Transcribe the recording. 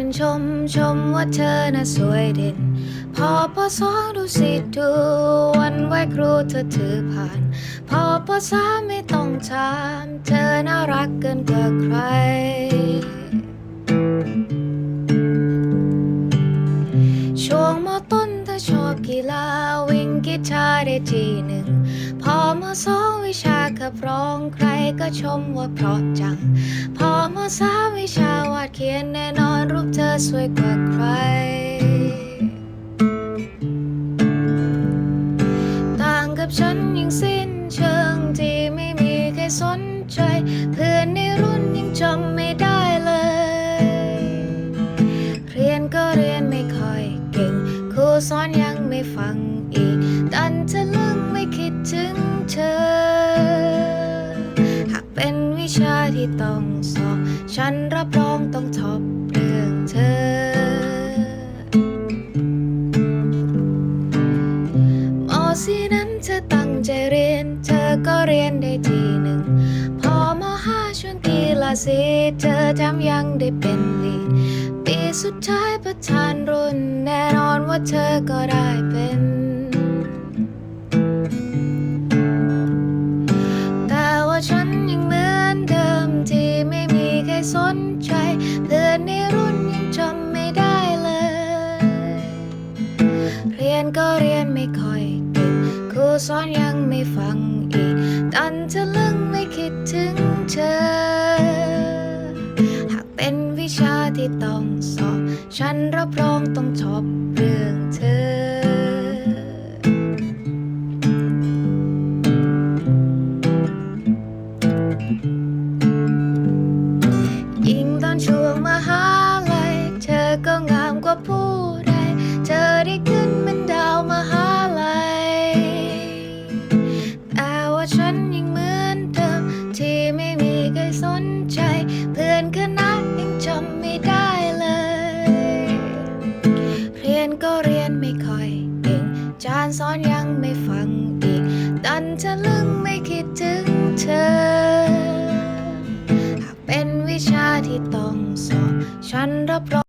ชื่นชมชมว่าเธอน่ะสวยเด่น พอปสองดูสิดูวันไหวครูเธอถือผ่าน พอปสามไม่ต้องถาม เธอน่ารักเกินกว่าใคร ช่วงมต้นเธอชอบกีฬาวิ่ง กีตาร์ได้ทีหนึ่ง พอมาสองวิชาขับร้องใครก็ชมว่าเพราะจัง พอมาสามวิชาวาดเขียนแน่นอนรูปเธอสวยกว่าใคร ต่างกับฉันยังสิ้นเชิงที่ไม่มีใครสนใจ เพื่อนในรุ่นยังจำไม่ได้เลย เรียนก็เรียนไม่ค่อยเก่ง ครูสอนยังไม่ฟังอีก ดันทะลึ่งไม่คิดถึงเธอ หากเป็นวิชาที่ต้องสอบ ฉันรับรองต้องทบเรื่องเธอ มอสีนั้นเธอตั้งใจเรียน เธอก็เรียนได้ทีหนึ่ง พอมห้าช่วงกีฬาสีเธอจำยังได้เป็นลีปีสุดท้ายประธานรุ่น แน่นอนว่าเธอก็ได้เป็น ใจ เพื่อนในรุ่นยังจำไม่ได้เลย เรียนก็เรียนไม่ค่อยเก่งครูสอนยังไม่ฟังอีกดันทะลึ่งไม่คิดถึงเธอ หากเป็นวิชาที่ต้องสอบ ฉันรับรองต้องชอบเรื่องเธอ ช่วงมหาลัยเธอก็งามกว่าผู้ใด เธอได้ขึ้นเป็นดาวมหาลัยแต่ว่าฉันยังเหมือนเดิมที่ไม่มีใครสนใจ เพื่อนคณะยังจำไม่ได้เลย เรียนก็เรียนไม่ค่อยเก่งจานสอนยังไม่ฟังอีก ดันจะลึงไม่คิดถึงเธอ หากเป็นวิชาที่ต้อง สอบฉันรับรอง